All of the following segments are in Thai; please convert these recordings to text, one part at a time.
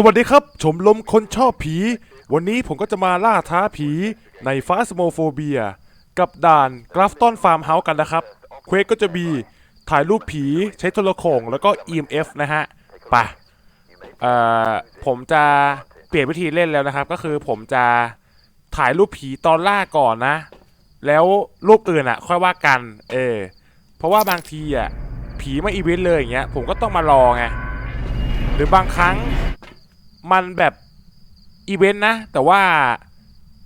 สวัสดีครับ ชมรมคนชอบผี วันนี้ผมก็จะมาล่าท้าผีในฟาสโมโฟเบีย กับด่านกราฟตันฟาร์มเฮาส์กันนะครับ เควสก็จะมีถ่ายรูปผีใช้โทรโข่งแล้วก็ EMF นะฮะปะเอ่อผมจะเปลี่ยนวิธีเล่นแล้วนะครับ ก็คือผมจะถ่ายรูปผีตอนล่าก่อนนะ แล้วรูปอื่นอะ ค่อยว่ากันเออเพราะว่าบางทีอะผีมาอีเวนต์เลยอย่างเงี้ยผมก็ต้องมารอไงหรือบางครั้ง มันแบบอีเวนต์นะ แต่ว่า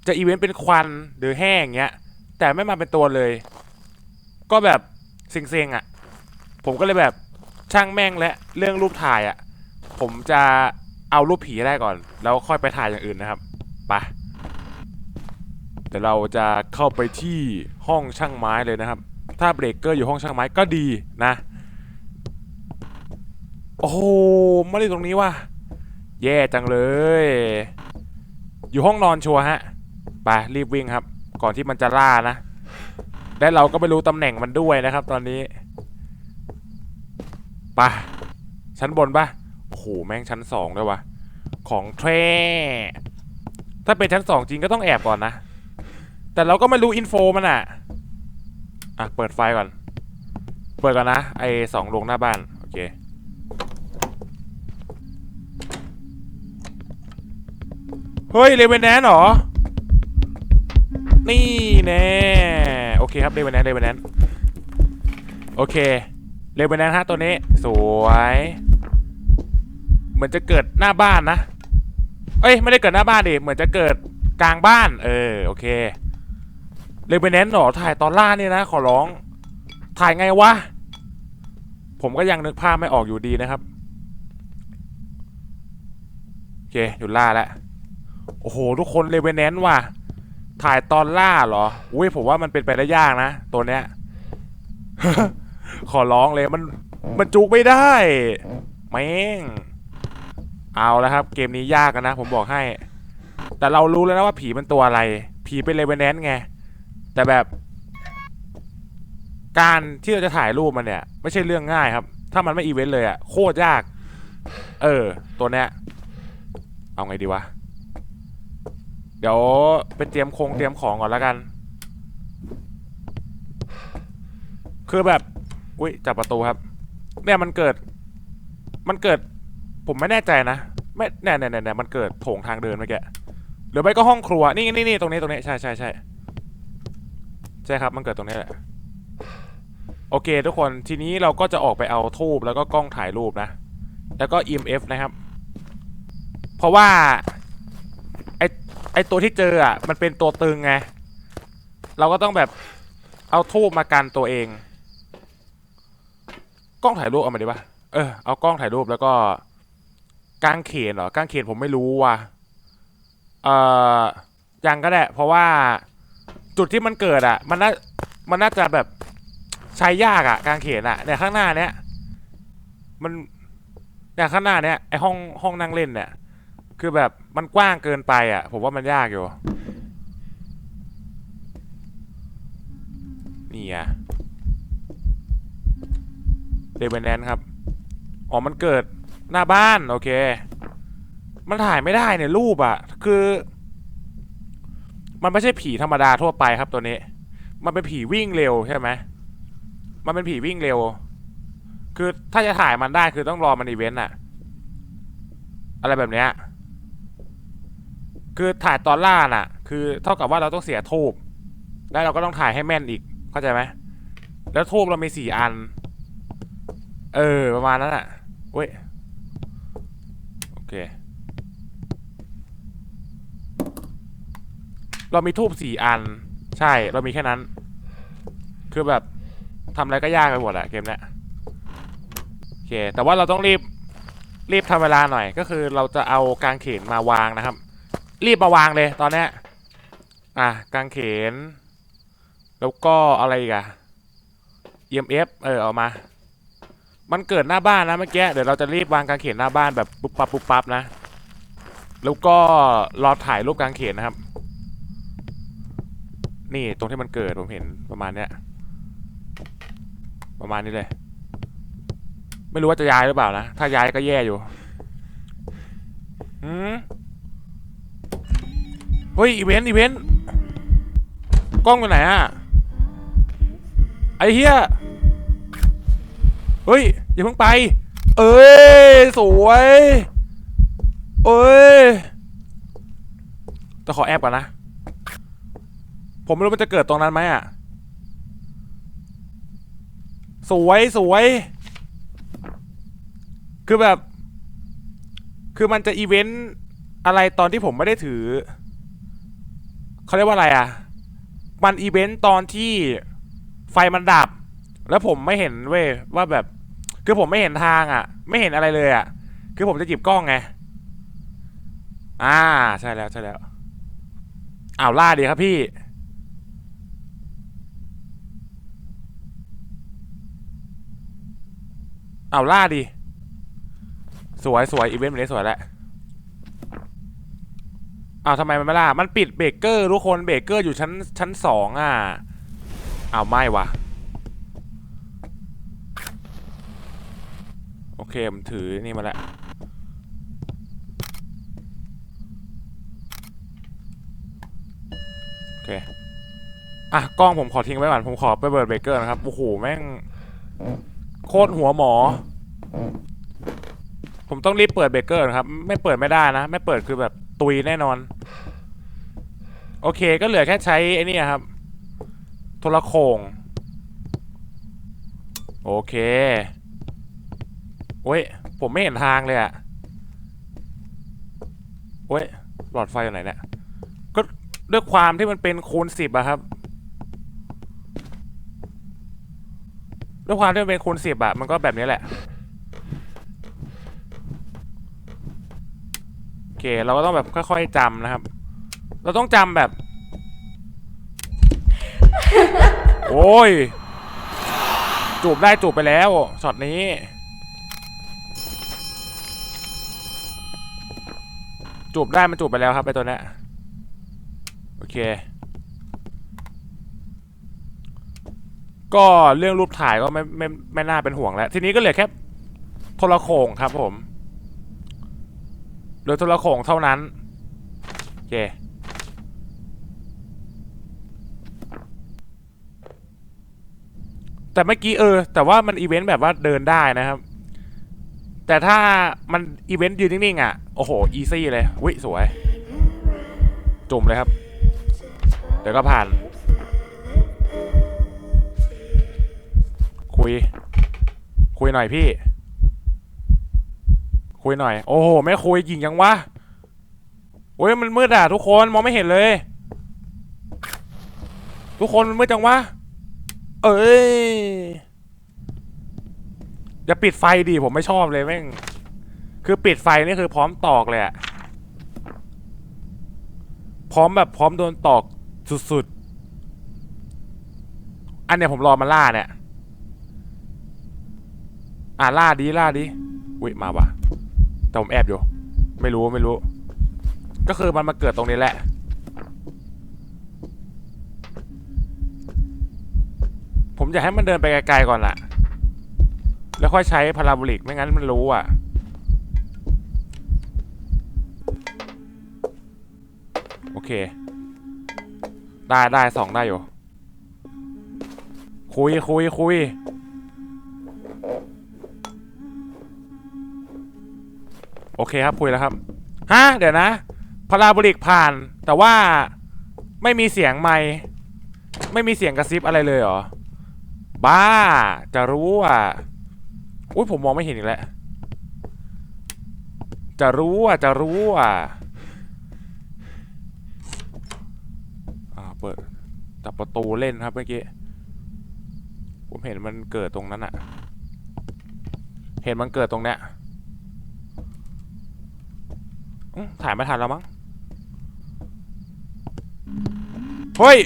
จะอีเวนต์เป็นควันหรือแห้งเงี้ย แต่ไม่มาเป็นตัวเลย ก็แบบเซ็งๆอะ ผมก็เลยแบบช่างแม่งและเรื่องรูปถ่ายอะ ผมจะเอารูปผีได้ก่อน แล้วค่อยไปถ่ายอย่างอื่นนะครับไปแต่เราจะเข้าไปที่ห้องช่างไม้เลยนะครับ ถ้าเบรกเกอร์อยู่ห้องช่างไม้ก็ดีนะ โอ้โหมาเลยตรงนี้ว่ะ แย่จังเลย อยู่ห้องนอนชัวร์ฮะ ไปรีบวิ่งครับ ก่อนที่มันจะล่านะ และเราก็ไม่รู้ตำแหน่งมันด้วยนะครับตอนนี้ ไปชั้นบนปะโอ้โหแม่งชั้นสองด้วยวะของแท้ถ้าเป็นชั้นสองจริงก็ต้องแอบก่อนนะ แต่เราก็ไม่รู้อินโฟมันอะ อะ เปิดไฟก่อน เปิดก่อนนะ ไอสองโรงหน้าบ้าน โอเค เฮ้ยเลเวนแนนเหรอ นี่แน่โอเคครับเลเวนแนนเลเวนแนนโอเคเลเวนแนนฮะตัวนี้ สวยเหมือนจะเกิดหน้าบ้านนะ เอ้ยไม่ได้เกิดหน้าบ้านดิเหมือนจะเกิดกลางบ้าน เออโอเคเลเวนแนนเหรอถ่ายตอนล่าเนี่ยนะ ขอร้อง ถ่ายไงวะผมก็ยังนึกภาพไม่ออกอยู่ดีนะครับ โอเค หยุดล่าแล้ว โอ้โห ทุกคนเลเวนแนนว่ะ ถ่ายตอนล่าเหรอ อุ้ยผมว่ามันเป็นไปได้ยากนะ ตัวเนี้ย ขอร้องเลยมันมันจุกไม่ได้ แม่ง เอาแล้วครับ เกมนี้ยากนนะผมบอกให้ แต่เรารู้แล้วนะว่าผีมันตัวอะไร ผีเป็นเลเวนแนนไง แต่แบบ การที่เราจะถ่ายรูปมันเนี่ย ไม่ใช่เรื่องง่ายครับ ถ้ามันไม่อีเวนต์เลยอะโคตรยาก เออ ตัวเนี้ย เอาไงดีวะ เดี๋ยวไปเตรียมคงเตรียมของก่อนแล้วกัน คือแบบ อุ้ยจับประตูครับ เนี่ยมันเกิด มันเกิด ผมไม่แน่ใจนะ ไม่แน่แน่แน่มันเกิดโถงทางเดินเมื่อกี้หรือไม่ก็ห้องครัว นี่นี่นี่ตรงนี้ตรงนี้ใช่ใช่ใช่ใช่ครับ มันเกิดตรงนี้แหละ โอเค ทุกคน ทีนี้เราก็จะออกไปเอาทูบแล้วก็กล้องถ่ายรูปนะ แล้วก็ EMF นะครับ เพราะว่าไอ ไอตัวที่เจออะ มันเป็นตัวตึงไง เราก็ต้องแบบเอาทูบมากันตัวเอง กล้องถ่ายรูปเอามาดิปะเออเอากล้องถ่ายรูปแล้วก็กางเขนเหรอกางเขนผมไม่รู้ว่ะเอ่อยังก็ได้เพราะว่าจุดที่มันเกิดอะ มันน่ามันน่าจะแบบใช้ยากอะ กางเขนอะเนี่ยข้างหน้าเนี้ยมันเนี่ยข้างหน้าเนี้ยไอห้องห้องนั่งเล่นเนี่ย คือแบบมันกว้างเกินไปอะ ผมว่ามันยากอยู่ นี่อะเดเวนแนนครับ อ๋อ มันเกิดหน้าบ้าน โอเค มันถ่ายไม่ได้เนี่ยรูปอะ คือ มันไม่ใช่ผีธรรมดาทั่วไปครับตัวนี้ มันเป็นผีวิ่งเร็วใช่ไหม มันเป็นผีวิ่งเร็ว คือถ้าจะถ่ายมันได้คือต้องรอมันอีเวนต์อะอะไรแบบเนี้ย คือถ่ายตอนล่าน่ะ คือเท่ากับว่าเราต้องเสียทูบแล้วเราก็ต้องถ่ายให้แม่นอีก เข้าใจไหมแล้วทูบเรามีสี่อัน เออ ประมาณนั้นอะเว้ย โอเค เรามีทูบสี่อัน ใช่ เรามีแค่นั้น คือแบบทำอะไรก็ยากไปหมดอะเกมเนี้ยโอเค แต่ว่าเราต้องรีบรีบทำเวลาหน่อย ก็คือเราจะเอากางเขนมาวางนะครับ รีบมาวางเลยตอนเนี้ยอะกางเขน แล้วก็อะไรอีกอะ EMF เออเอามา มันเกิดหน้าบ้านนะเมื่อกี้เดี๋ยวเราจะรีบวางกางเขนหน้าบ้านแบบปุ๊บปั๊บปุ๊บปั๊บนะ แล้วก็รอถ่ายรูปกางเขนนะครับ นี่ตรงที่มันเกิดผมเห็นประมาณเนี้ยประมาณนี้เลย ไม่รู้ว่าจะย้ายหรือเปล่านะ ถ้าย้ายก็แย่อยู่หืม เฮ้ยอีเวนต์อีเวนต์กล้องอยู่ไหนอะไอเหี้ยเฮ้ยอย่าเพิ่งไป เอ้ยสวยเอ้ยแต่ขอแอบก่อนนะ ผมไม่รู้มันจะเกิดตรงนั้นไหมอะ สวยสวย คือแบบ คือมันจะอีเวนต์อะไรตอนที่ผมไม่ได้ถือ เขาเรียกว่าอะไรอะ มันอีเวนต์ตอนที่ไฟมันดับ แล้วผมไม่เห็นเว้ยว่าแบบ คือผมไม่เห็นทางอะ ไม่เห็นอะไรเลยอะ คือผมจะหยิบกล้องไง อ่าใช่แล้วใช่แล้วอ้าวล่าดีครับพี่อ้าวล่าดี สวยสวยอีเวนต์แบบนี้สวยแหล้ว อ้าวทำไมมันไม่ล่ามันปิดเบรกเกอร์ทุกคนเบรกเกอร์อยู่ชั้นชั้นสองอะอ้าวไม่วะโอเคมันถือนี่มาแล้วโอเคอะกล้องผมขอทิ้งไว้ก่อนผมขอไปเปิดเบรกเกอร์นะครับโอ้โหแม่งโคตรหัวหมอ ผมต้องรีบเปิดเบรกเกอร์นะครับ ไม่เปิดไม่ได้นะ ไม่เปิดคือแบบ ตุยแน่นอน โอเคก็เหลือแค่ใช้ไอ้นี่ครับโทรโขงโอเคโอ้ย ผมไม่เห็นทางเลยอะโอ้ย หลอดไฟอยู่ไหนเนี่ย ก็ด้วยความที่มันเป็นคูณสิบอะครับ ด้วยความที่มันเป็นคูณสิบอะมันก็แบบนี้แหละ โอ เค เราก็ต้องแบบค่อยๆจำนะครับ เราต้องจำแบบ โอ้ย จูบได้จูบไปแล้วช็อตนี้ จูบได้มันจูบไปแล้วครับไอตัวนี้โอเค ก็เรื่องรูปถ่ายก็ไม่ไม่ไม่น่าเป็นห่วงแล้ว ทีนี้ก็เหลือแค่โทรโขงครับผม เหลือโทรโขงเท่านั้นโอเคแต่เมื่อกี้เออ แต่ว่ามันอีเวนต์แบบว่าเดินได้นะครับ แต่ถ้ามันอีเวนต์ยืนนิ่งๆอะ โอ้โห อีซี่เลยวิสวย จุ่มเลยครับ เดี๋ยวก็ผ่าน คุย คุยหน่อยพี่ คุยหน่อย โอ้โหไม่คุยยิงยังวะโอ้ยมันมืดอะทุกคนมองไม่เห็นเลย ทุกคนมันมืดจังวะ เอ้ยอย่าปิดไฟดิผมไม่ชอบเลยแม่งคือปิดไฟนี่คือพร้อมตอกเลยอะพร้อมแบบพร้อมโดนตอกสุดๆ อันเนี้ยผมรอมาล่าเนี่ย อ่าล่าดีล่าดีอุ้ยมาว่ะ แต่ผมแอบอยู่ ไม่รู้ไม่รู้ ก็คือมันมาเกิดตรงนี้แหละ ผมอยากให้มันเดินไปไกลๆก่อนล่ะ แล้วค่อยใช้พาราโบลิกไม่งั้นมันรู้อะโอเค ได้ได้สองได้อยู่ คุยคุยคุย อเคครับคุยแล้วครับฮะเดี๋ยวนะพาราโบลิกผ่าน แต่ว่าไม่มีเสียงไมค์ไม่มีเสียงกระซิบอะไรเลยเหรอ บ้า จะรู้อะอุ้ยผมมองไม่เห็นอีกแล้ว จะรู้อะจะรู้อะอ่าเปิดจับประตูเล่นครับเมื่อกี้ ผมเห็นมันเกิดตรงนั้นอะเห็นมันเกิดตรงเนี้ย อื้อถ่ายไม่ทันแล้วมั้ง เฮ้ย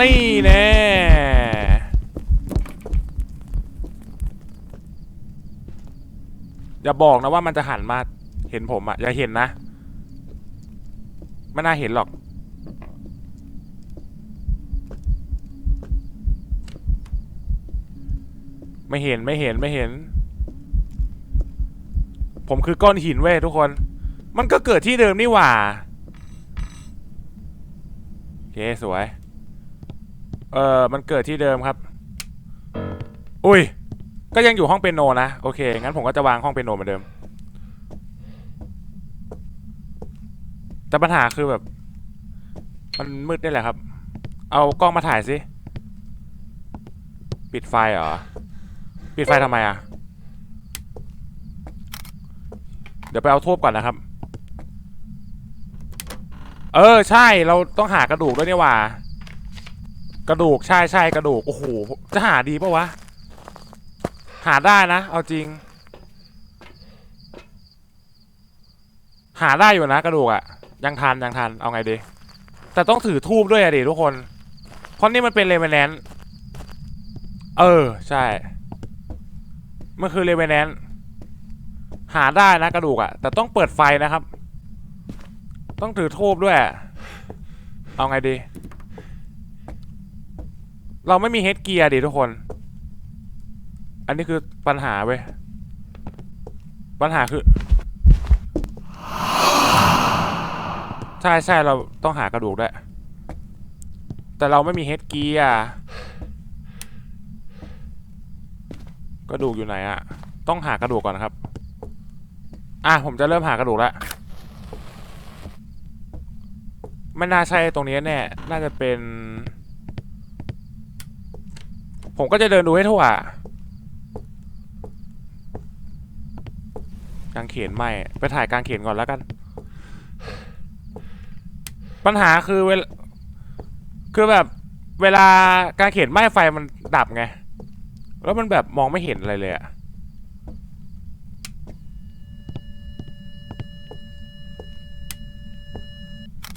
นี่แน่อย่าบอกนะว่ามันจะหันมาเห็นผมอะอย่าเห็นนะ ไม่น่าเห็นหรอก ไม่เห็นไม่เห็นไม่เห็น ผมคือก้อนหินเว้ยทุกคน มันก็เกิดที่เดิมนี่หว่าโอเคสวย เออมันเกิดที่เดิมครับ อุ้ย ก็ยังอยู่ห้องเปียโนนะ โอเค งั้นผมก็จะวางห้องเปียโนเหมือนเดิม แต่ปัญหาคือแบบ มันมืดนี่แหละครับ เอากล้องมาถ่ายสิ ปิดไฟเหรอ ปิดไฟทำไมอะ เดี๋ยวไปเอาทูบก่อนนะครับ เออใช่เราต้องหากระดูกด้วยนี่หว่า กระดูกใช่ใช่กระดูกโอ้โหจะหาดีปะวะ หาได้นะ เอาจริง หาได้อยู่นะ กระดูกอะยังทันยังทันเอาไงดีแต่ต้องถือทูบด้วยอะดิทุกคน เพราะนี่มันเป็นเลเวนแนนเออ ใช่ มันคือเลเวนแนน หาได้นะกระดูกอะแต่ต้องเปิดไฟนะครับ ต้องถือทูบด้วย เอาไงดี เราไม่มีเฮดเกียร์ดิทุกคน อันนี้คือปัญหาเว้ย ปัญหาคือ ใช่ใช่เราต้องหากระดูกด้วย แต่เราไม่มีเฮดเกียร์กระดูกอยู่ไหนอะต้องหากระดูกก่อนนะครับ อะผมจะเริ่มหากระดูกแล้วไม่น่าใช่ตรงนี้แน่น่าจะเป็น ผมก็จะเดินดูให้ทั่วกางเขนไม่ไปถ่ายกางเขนก่อนแล้วกัน ปัญหาคือเวลาคือแบบเวลากางเขนไม้ไฟมันดับไง แล้วมันแบบมองไม่เห็นอะไรเลยอะ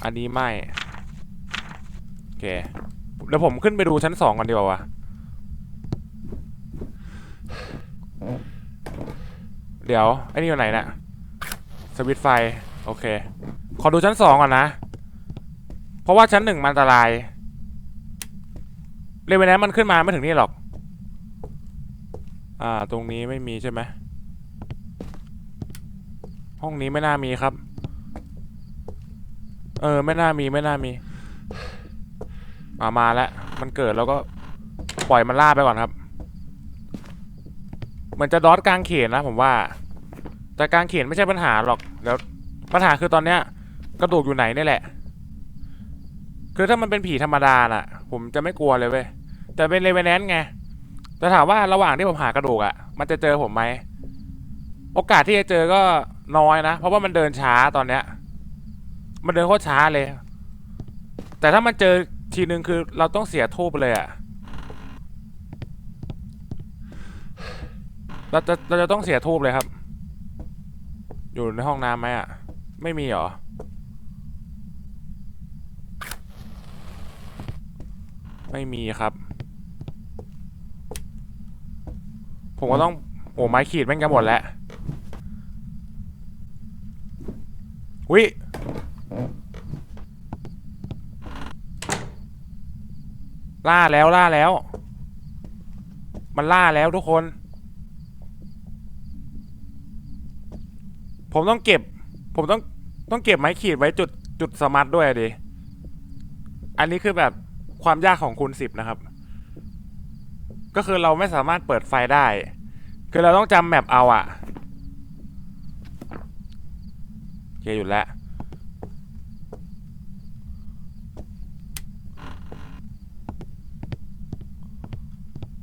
อันนี้ไม่ โอเค เดี๋ยวผมขึ้นไปดูชั้นสองก่อนดีกว่าวะเดี๋ยว ไอ้นี่อยู่ไหนน่ะสวิตไฟ โอเค ขอดูชั้นสองก่อนนะ เพราะว่าชั้นหนึ่งมันอันตราย เลเวนแนนมันขึ้นมาไม่ถึงนี่หรอก อ่า ตรงนี้ไม่มีใช่ไหม ห้องนี้ไม่น่ามีครับ เออ ไม่น่ามีไม่น่ามีมามาแล้วมันเกิดแล้วก็ปล่อยมันล่าไปก่อนครับเหมือนจะดอทกลางเขนนะผมว่า แต่กลางเขนไม่ใช่ปัญหาหรอกเดี๋ยวปัญหาคือตอนเนี้ย กระดูกอยู่ไหนนี่แหละ คือถ้ามันเป็นผีธรรมดาน่ะ ผมจะไม่กลัวเลยเว้ยแต่เป็นเลเวนแนนไงแต่ถามว่าระหว่างที่ผมหากระดูกอะ มันจะเจอผมไหมโอกาสที่จะเจอก็น้อยนะ เพราะว่ามันเดินช้าตอนเนี้ย มันเดินโคตรช้าเลย แต่ถ้ามันเจอทีนึงคือเราต้องเสียทูบเลยอะเราจะเราจะต้องเสียทูบเลยครับ อยู่ในห้องน้ำไหมอะไม่มีหรอ ไม่มีครับ ผมก็ต้องโอ้ไม้ขีดแม่งกันหมดแล้ววิ ล่าแล้วล่าแล้ว มันล่าแล้วทุกคน ผมต้องเก็บ ผมต้องต้องเก็บไม้ขีดไว้จุดจุดสมัตด้วยอะดิ อันนี้คือแบบความยากของคูณสิบนะครับ ก็คือเราไม่สามารถเปิดไฟได้ คือเราต้องจำแมปเอาอะโอเคหยุดแล้ว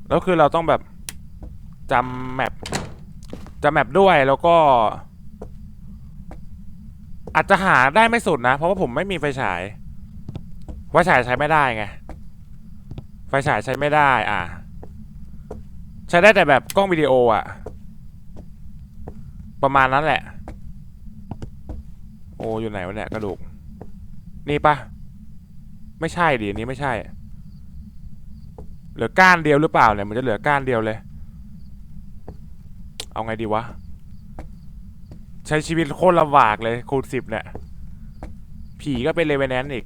แล้วคือเราต้องแบบจำแมปจำแมปด้วยแล้วก็ อาจจะหาได้ไม่สุดนะ เพราะว่าผมไม่มีไฟฉายไฟฉายใช้ไม่ได้ไงไฟฉายใช้ไม่ได้ อะ ใช้ได้แต่แบบกล้องวิดีโออะ ประมาณนั้นแหละ โอ้อยู่ไหนวะเนี่ยกระดูก นี่ปะไม่ใช่ดิอันนี้ไม่ใช่ เหลือก้านเดียวหรือเปล่าเนี่ยมันจะเหลือก้านเดียวเลย เอาไงดีวะ ใช้ชีวิตโคตรลำบากเลยคูณสิบเนี่ย ผีก็เป็นเลเวนแนนอีก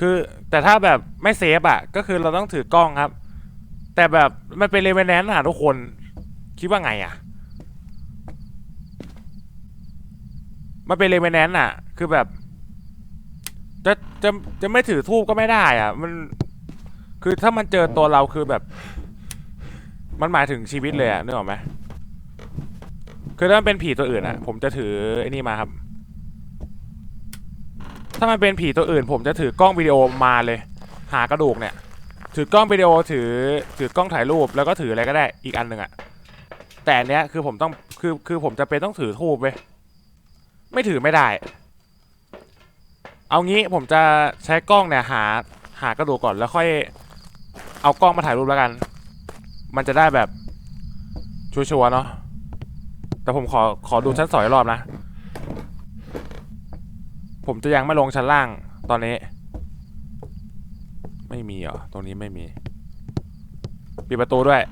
คือแต่ถ้าแบบไม่เซฟอะก็คือเราต้องถือกล้องครับ แต่แบบมันเป็นเลเวนแนนอะทุกคน คิดว่าไงอะมันเป็นเลเวนแนนอะคือแบบจะจะจะไม่ถือทูบก็ไม่ได้อะมัน คือถ้ามันเจอตัวเราคือแบบ มันหมายถึงชีวิตเลยอะนึกออกไหมคือถ้ามันเป็นผีตัวอื่นอะผมจะถือไอ้นี่มาครับ ถ้ามันเป็นผีตัวอื่น ผมจะถือกล้องวิดีโอมาเลย หากระดูกเนี่ย ถือกล้องวิดีโอถือถือกล้องถ่ายรูปแล้วก็ถืออะไรก็ได้อีกอันหนึ่งอะแต่อันเนี้ยคือผมต้องคือคือผมจะเป็นต้องถือทูบเว้ยไม่ถือไม่ได้ เอางี้ผมจะใช้กล้องเนี่ยหาหากระดูกก่อนแล้วค่อย เอากล้องมาถ่ายรูปแล้วกัน มันจะได้แบบชัวร์ๆเนาะ แต่ผมขอขอดูชั้นสองอีกรอบนะ ผมจะยังไม่ลงชั้นล่างตอนนี้ ไม่มีเหรอ ตรงนี้ไม่มี ปิดประตูด้วย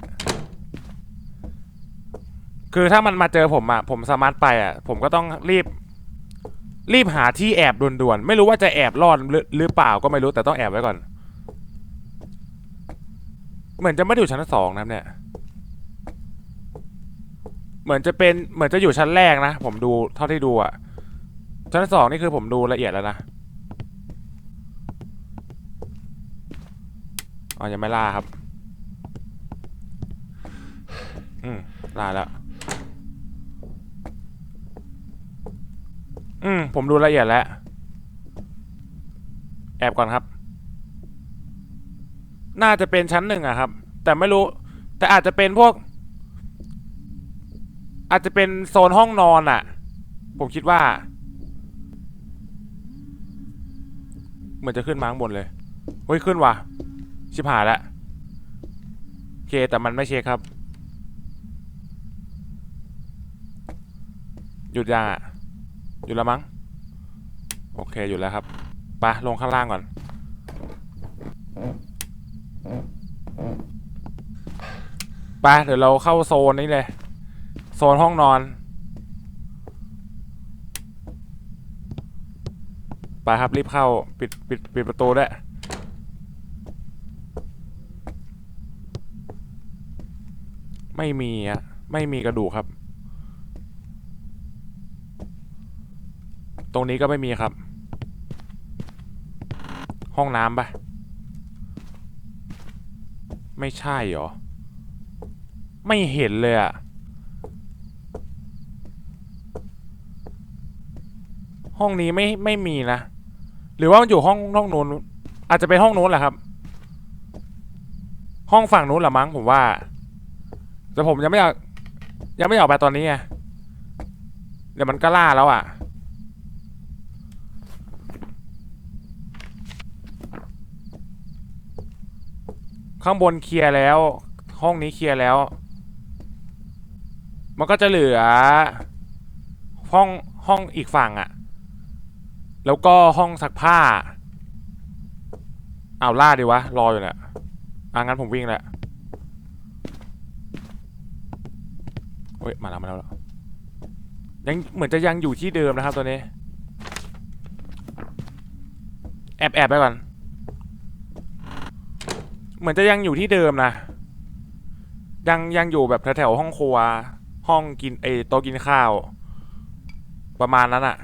คือถ้ามันมาเจอผมอะผมสามารถไปอะผมก็ต้องรีบ รีบหาที่แอบด่วนๆ ไม่รู้ว่าจะแอบรอดหรือหรือเปล่าก็ไม่รู้แต่ต้องแอบไว้ก่อน เหมือนจะไม่ได้อยู่ชั้นสองนะเนี่ย เหมือนจะเป็นเหมือนจะอยู่ชั้นแรกนะ ผมดูเท่าที่ดูอะชั้นสองนี่คือผมดูละเอียดแล้วนะอ๋อยังไม่ล่าครับ อืมล่าแล้ว อืมผมดูละเอียดแล้ว แอบก่อนครับ น่าจะเป็นชั้นหนึ่งอะครับ แต่ไม่รู้ แต่อาจจะเป็นพวก อาจจะเป็นโซนห้องนอนอะผมคิดว่า เหมือนจะขึ้นมาข้างบนเลยเฮ้ยขึ้นว่ะ ชิบหายแล้วโอเคแต่มันไม่เช็คครับ หยุดยังอะหยุดแล้วมั้ง โอเคหยุดแล้วครับไปลงข้างล่างก่อน ไปเดี๋ยวเราเข้าโซนนี้เลย โซนห้องนอน ไปครับรีบเข้า ปิดปิดปิดประตูด้วยไม่มีอะไม่มีกระดูกครับ ตรงนี้ก็ไม่มีครับ ห้องน้ำปะ ไม่ใช่เหรอ ไม่เห็นเลยอะห้องนี้ไม่ไม่มีนะ หรือว่ามันอยู่ห้องห้องนู้นอาจจะเป็นห้องนู้นแหละครับ ห้องฝั่งนู้นแหละมั้งผมว่า แต่ผมยังไม่อยากยังไม่อยากไปตอนนี้ไงเดี๋ยวมันก็ล่าแล้วอะ ข้างบนเคลียร์แล้ว ห้องนี้เคลียร์แล้ว มันก็จะเหลือ ห้องห้องอีกฝั่งอะแล้วก็ห้องซักผ้าเอาล่าดีวะ รออยู่เนี่ยอะงั้นผมวิ่งแหละเฮ้ยมาแล้วมาแล้วยังเหมือนจะยังอยู่ที่เดิมนะครับตัวนี้ แอบแอบไปก่อน เหมือนจะยังอยู่ที่เดิมนะ ยังยังอยู่แบบแถวๆห้องครัว ห้องกินเอโต๊ะกินข้าว ประมาณนั้นอะ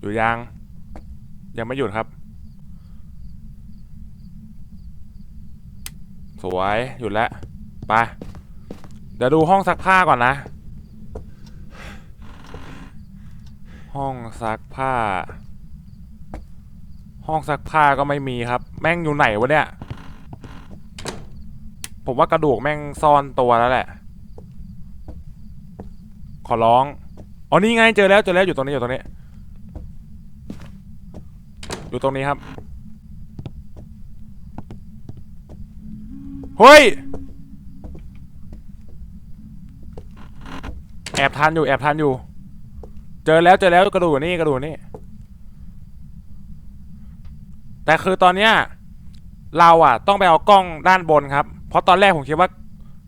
อยู่ยัง ยังไม่หยุดครับ สวยหยุดแล้วไปเดี๋ยวดูห้องซักผ้าก่อนนะ ห้องซักผ้า ห้องซักผ้าก็ไม่มีครับ แม่งอยู่ไหนวะเนี่ย ผมว่ากระดูกแม่งซ่อนตัวแล้วแหละ ขอร้อง อ๋อนี่ไงเจอแล้วเจอแล้วอยู่ตรงนี้อยู่ตรงนี้ อยู่ตรงนี้ครับ เฮ้ย แอบทันอยู่แอบทันอยู่ เจอแล้วเจอแล้วกระดูกนี่กระดูกนี่ แต่คือตอนเนี้ยเราอะต้องไปเอากล้องด้านบนครับ เพราะตอนแรกผมคิดว่า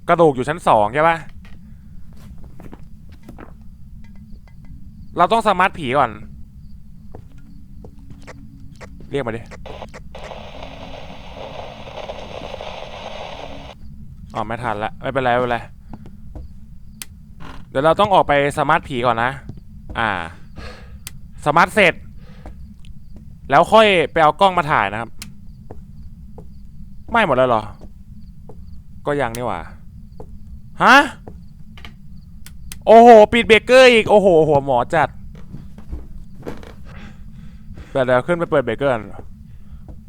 กระดูกอยู่ชั้นสองใช่ปะเราต้องสมาร์ทผีก่อน เรียกมาดิอ๋อไม่ทันละไม่เป็นไรไม่เป็นไรเดี๋ยวเราต้องออกไปสมาร์ทผีก่อนนะ อ่า สมาร์ทเสร็จ แล้วค่อยไปเอากล้องมาถ่ายนะครับ ไม่หมดแล้วเหรอ ก็ยังนี่หว่า ฮะ โอ้โห ปิดเบรกเกอร์อีก โอ้โห หัวหมอจัดเดี๋ยวเดี๋ยวขึ้นไปเปิดเบรกเกอร์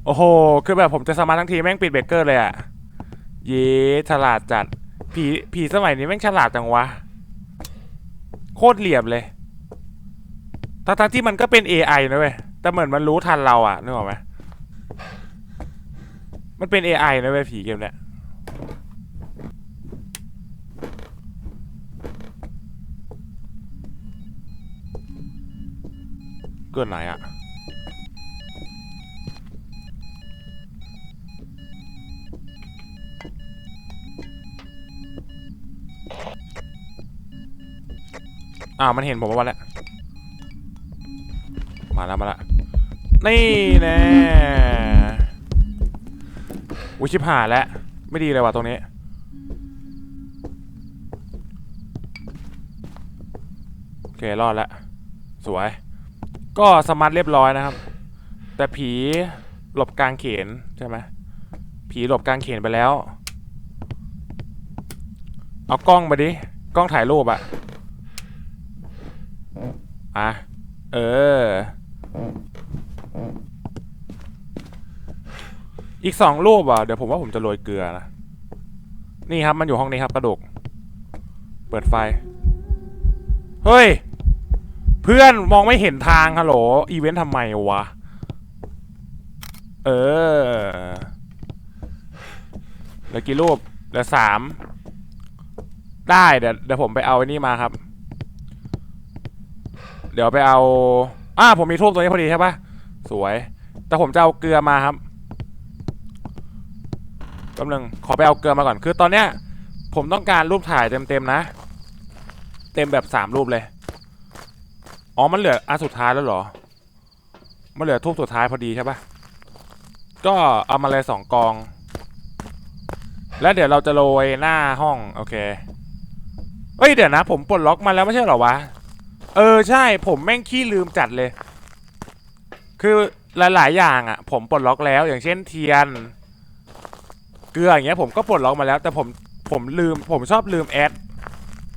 โอ้โห คือแบบผมจะสมาร์ททั้งทีแม่งปิดเบรกเกอร์เลยอะเย้ฉลาดจัด ผีผีสมัยนี้แม่งฉลาดจังวะ โคตรเหลี่ยมเลยทั้งทั้งที่มันก็เป็น AI นะเว้ย แต่เหมือนมันรู้ทันเราอะนึกออกไหมมันเป็น AI นะเว้ยผีเกมเนี้ยเกินไหนอะอ้าวมันเห็นผมว่าแล้ว มาแล้ว มาแล้ว นี่แน่อุยชิบหายแล้ว ไม่ดีเลยว่ะตรงนี้ โอเค รอดแล้ว สวย ก็สมาร์ทเรียบร้อยนะครับ แต่ผีหลบกลางเขนใช่ไหมผีหลบกลางเขนไปแล้ว เอากล้องมาดิ กล้องถ่ายรูปอะอะ เออ อีกสองรูปอะเดี๋ยวผมว่าผมจะโรยเกลือนะนี่ครับมันอยู่ห้องนี้ครับกระดก เปิดไฟ เฮ้ย เพื่อนมองไม่เห็นทางฮัลโหลอีเวนต์ทำไมวะ เออเหลือกี่รูปเหลือสามได้เดี๋ยวเดี๋ยวผมไปเอาไอ้นี่มาครับ เดี๋ยวไปเอาอ่าผมมีทูบตัวนี้พอดีใช่ปะสวย แต่ผมจะเอาเกลือมาครับ แป๊บนึงขอไปเอาเกลือมาก่อน คือตอนเนี้ย ผมต้องการรูปถ่ายเต็มๆนะ เต็มแบบสามรูปเลย อ๋อ มันเหลืออันสุดท้ายแล้วเหรอ มันเหลือทูบสุดท้ายพอดีใช่ปะก็เอามาเลยสองกอง แล้วเดี๋ยวเราจะโรยหน้าห้อง โอเคเอ้ย เดี๋ยวนะ ผมปลดล็อกมาแล้วไม่ใช่เหรอวะ เออใช่ ผมแม่งขี้ลืมจัดเลย คือหลายๆอย่างอะ ผมปลดล็อกแล้วอย่างเช่นเทียน เกลืออย่างเงี้ยผมก็ปลดล็อกมาแล้ว แต่ผมผมลืม ผมชอบลืมแอด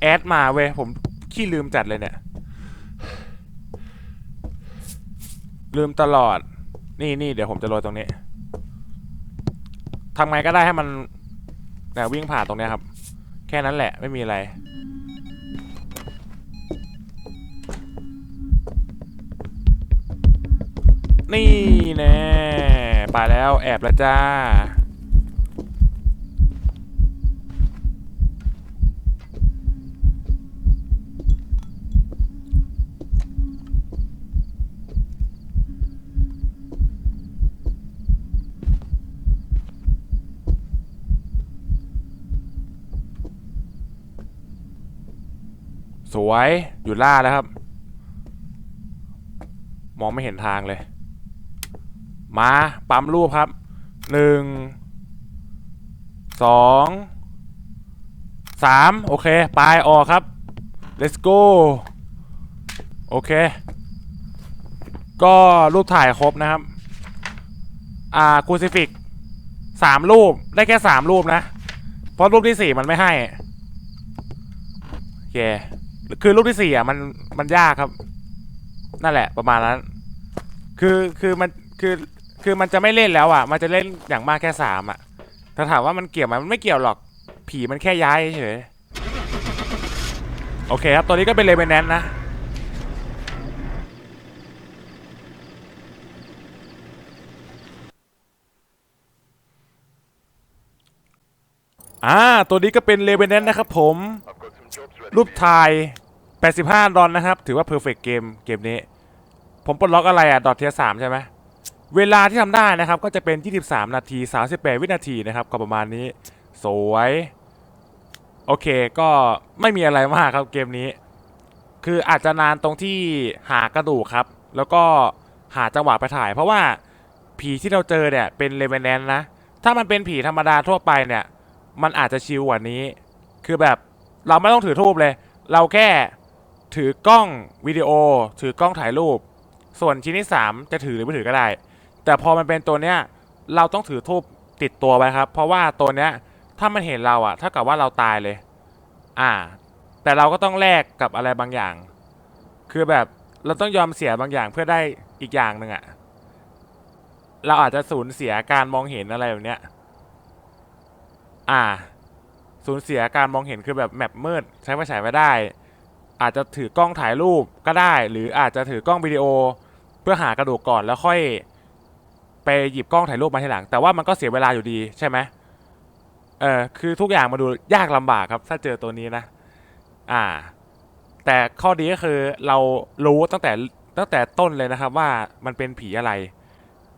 แอดมาเว้ยผมขี้ลืมจัดเลยเนี่ย ลืมตลอด นี่นี่เดี๋ยวผมจะโรยตรงนี้ทำไงก็ได้ให้มันเนี่ยวิ่งผ่านตรงเนี้ยครับ แค่นั้นแหละไม่มีอะไรนี่แน่ไปแล้วแอบแล้วจ้า สวยอยู่ล่าแล้วครับ มองไม่เห็นทางเลย มาปั๊มรูปครับหนึ่งสองสามโอเคไปออกครับ let's go โอเค ก็รูปถ่ายครบนะครับ อ่าคูซิฟิกสามรูปได้แค่สามรูปนะ เพราะรูปที่สี่มันไม่ให้โอเค คือรูปที่สี่อะมันมันยากครับ นั่นแหละ ประมาณนั้น คือคือมันคือคือมันจะไม่เล่นแล้วอะ มันจะเล่นอย่างมากแค่สามอะถ้าถามว่ามันเกี่ยวไหมมันไม่เกี่ยวหรอก ผีมันแค่ย้ายเฉยโอเคครับตัวนี้ก็เป็นเลเวนแนนนะอ่าตัวนี้ก็เป็นเลเวนแนนนะครับผม รูปถ่าย 85 ดอลนะครับ ถือว่าเพอร์เฟกเกมเกมนี้ ผมปลดล็อกอะไรอะ ดอทเทียสามใช่ไหมเวลาที่ทำได้นะครับ ก็จะเป็น 23 นาที 38 วินาทีนะครับ ก็ประมาณนี้ สวย โอเคก็ไม่มีอะไรมากครับเกมนี้ คืออาจจะนานตรงที่หากระดูกครับ แล้วก็หาจังหวะไปถ่าย เพราะว่าผีที่เราเจอเนี่ยเป็นเลเวนแนนนะ ถ้ามันเป็นผีธรรมดาทั่วไปเนี่ย มันอาจจะชิลกว่านี้ คือแบบ เราไม่ต้องถือทูบเลย เราแค่ถือกล้องวิดีโอ ถือกล้องถ่ายรูป ส่วนชิ้นที่ 3 จะถือหรือไม่ถือก็ได้ แต่พอมันเป็นตัวเนี้ยเราต้องถือทูบติดตัวไว้ครับ เพราะว่าตัวเนี้ยถ้ามันเห็นเราอะเท่ากับว่าเราตายเลย อ่า แต่เราก็ต้องแลกกับอะไรบางอย่าง คือแบบเราต้องยอมเสียบางอย่างเพื่อได้อีกอย่างหนึ่งอะเราอาจจะสูญเสียการมองเห็นอะไรแบบเนี้ย อ่า สูญเสียการมองเห็นคือแบบแมปมืดใช้ไฟฉายไม่ได้ อาจจะถือกล้องถ่ายรูปก็ได้ หรืออาจจะถือกล้องวิดีโอ เพื่อหากระดูกก่อนแล้วค่อย ไปหยิบกล้องถ่ายรูปมาทีหลัง แต่ว่ามันก็เสียเวลาอยู่ดีใช่ไหมเออคือทุกอย่างมาดูยากลำบากครับ ถ้าเจอตัวนี้นะ อ่า แต่ข้อดีก็คือเรารู้ตั้งแต่ตั้งแต่ต้นเลยนะครับว่ามันเป็นผีอะไร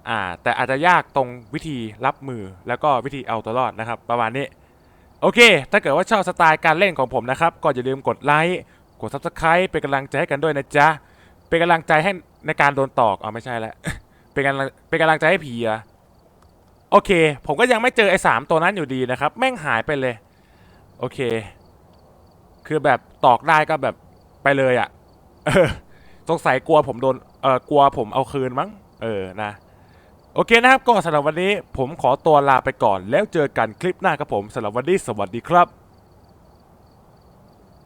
อ่า แต่อาจจะยากตรงวิธีรับมือแล้วก็วิธีเอาตัวรอดนะครับ ประมาณนี้ โอเค ถ้าเกิดว่าชอบสไตล์การเล่นของผมนะครับ ก็อย่าลืมกดไลค์ กด subscribe เป็นกำลังใจให้กันด้วยนะจ๊ะ เป็นกำลังใจให้ในการโดนตอกเอาไม่ใช่แล้ว เป็นกำลังเป็นกำลังใจให้ผีอะโอเค ผมก็ยังไม่เจอไอ้สามตัวนั้นอยู่ดีนะครับ แม่งหายไปเลย โอเค คือแบบตอกได้ก็แบบไปเลยอะ่ะสงสัยกลัวผมโดน เออกลัวผมเอาคืนมั้ง เออ นะ โอเคนะครับก็สำหรับวันนี้ผมขอตัวลาไปก่อนแล้วเจอกันคลิปหน้าครับผมสำหรับวันนี้สวัสดีครับ